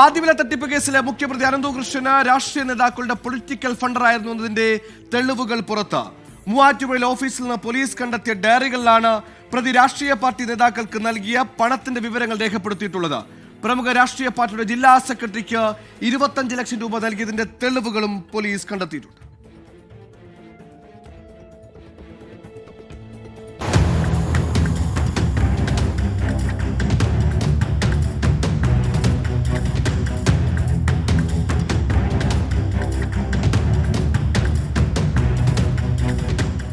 പാതിവില തട്ടിപ്പ് കേസിലെ മുഖ്യപ്രതി അനന്തകൃഷ്ണന് രാഷ്ട്രീയ നേതാക്കളുടെ പൊളിറ്റിക്കൽ ഫണ്ടറായിരുന്നു എന്നതിന്റെ തെളിവുകൾ പുറത്ത്. മൂവാറ്റുപുഴയിൽ ഓഫീസിൽ നിന്ന് പോലീസ് കണ്ടെത്തിയ ഡയറികളിലാണ് പ്രതി രാഷ്ട്രീയ പാർട്ടി നേതാക്കൾക്ക് നൽകിയ പണത്തിന്റെ വിവരങ്ങൾ രേഖപ്പെടുത്തിയിട്ടുള്ളത്. പ്രമുഖ രാഷ്ട്രീയ പാർട്ടിയുടെ ജില്ലാ സെക്രട്ടറിക്ക് ഇരുപത്തഞ്ച് ലക്ഷം രൂപ നൽകിയതിന്റെ തെളിവുകളും പോലീസ് കണ്ടെത്തിയിട്ടുണ്ട്.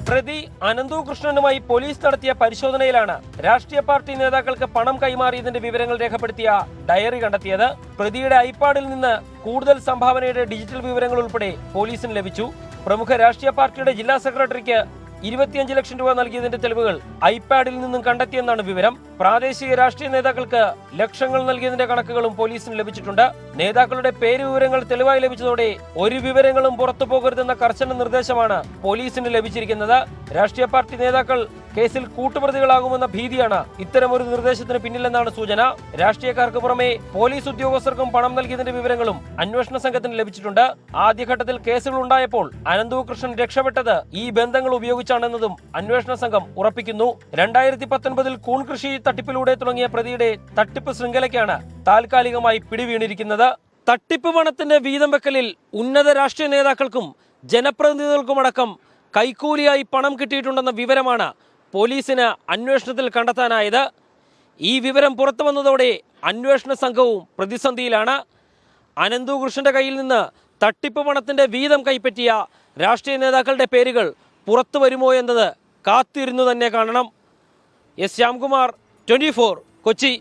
പ്രതി അനന്തു കൃഷ്ണനുമായി പോലീസ് നടത്തിയ പരിശോധനയിലാണ് രാഷ്ട്രീയ പാർട്ടി നേതാക്കൾക്ക് പണം കൈമാറിയതിന്റെ വിവരങ്ങൾ രേഖപ്പെടുത്തിയ ഡയറി കണ്ടെത്തിയത്. പ്രതിയുടെ ഐപാഡിൽ നിന്ന് കൂടുതൽ സംഭാവനയുടെ ഡിജിറ്റൽ വിവരങ്ങൾ ഉൾപ്പെടെ പോലീസിന് ലഭിച്ചു. പ്രമുഖ രാഷ്ട്രീയ പാർട്ടിയുടെ ജില്ലാ സെക്രട്ടറിക്ക് ഇരുപത്തിയഞ്ച് ലക്ഷം രൂപ നൽകിയതിന്റെ തെളിവുകൾ ഐപാഡിൽ നിന്നും കണ്ടെത്തിയെന്നാണ് വിവരം. പ്രാദേശിക രാഷ്ട്രീയ നേതാക്കൾക്ക് ലക്ഷങ്ങൾ നൽകിയതിന്റെ കണക്കുകളും പോലീസിന് ലഭിച്ചിട്ടുണ്ട്. നേതാക്കളുടെ പേര് വിവരങ്ങൾ തെളിവായി ലഭിച്ചതോടെ ഒരു വിവരങ്ങളും പുറത്തു പോകരുതെന്ന കർശന നിർദ്ദേശമാണ് പോലീസിന് ലഭിച്ചിരിക്കുന്നത്. രാഷ്ട്രീയ പാർട്ടി നേതാക്കൾ കേസിൽ കൂട്ടുപ്രതികളാകുമെന്ന ഭീതിയാണ് ഇത്തരമൊരു നിർദ്ദേശത്തിന് പിന്നിലെന്നാണ് സൂചന. രാഷ്ട്രീയക്കാർക്ക് പുറമെ പോലീസ് ഉദ്യോഗസ്ഥർക്കും പണം നൽകിയതിന്റെ വിവരങ്ങളും അന്വേഷണ സംഘത്തിന് ലഭിച്ചിട്ടുണ്ട്. ആദ്യഘട്ടത്തിൽ കേസുകൾ ഉണ്ടായപ്പോൾ അനന്തു കൃഷ്ണൻ രക്ഷപ്പെട്ടത് ഈ ബന്ധങ്ങൾ ഉപയോഗിച്ചാണെന്നതും അന്വേഷണ സംഘം ഉറപ്പിക്കുന്നു. രണ്ടായിരത്തി പത്തൊൻപതിൽ കൂൺ കൃഷി തട്ടിപ്പിലൂടെ തുടങ്ങിയ പ്രതിയുടെ തട്ടിപ്പ് ശൃംഖലയ്ക്കാണ് താൽക്കാലികമായി പിടിവീണിരിക്കുന്നത്. തട്ടിപ്പ് പണത്തിന്റെ വീതം വെക്കലിൽ ഉന്നത രാഷ്ട്രീയ നേതാക്കൾക്കും ജനപ്രതിനിധികൾക്കുമടക്കം കൈക്കൂലിയായി പണം കിട്ടിയിട്ടുണ്ടെന്ന വിവരമാണ് പോലീസിന് അന്വേഷണത്തിൽ കണ്ടെത്താനായത്. ഈ വിവരം പുറത്തു വന്നതോടെ അന്വേഷണ സംഘവും പ്രതിസന്ധിയിലാണ്. അനന്തു കൃഷ്ണന്റെ കയ്യിൽ നിന്ന് തട്ടിപ്പ് പണത്തിന്റെ വീതം കൈപ്പറ്റിയ രാഷ്ട്രീയ നേതാക്കളുടെ പേരുകൾ പുറത്തു വരുമോ എന്നത് കാത്തിരുന്നു തന്നെ കാണണം. S Shyamkumar twenty Kochi.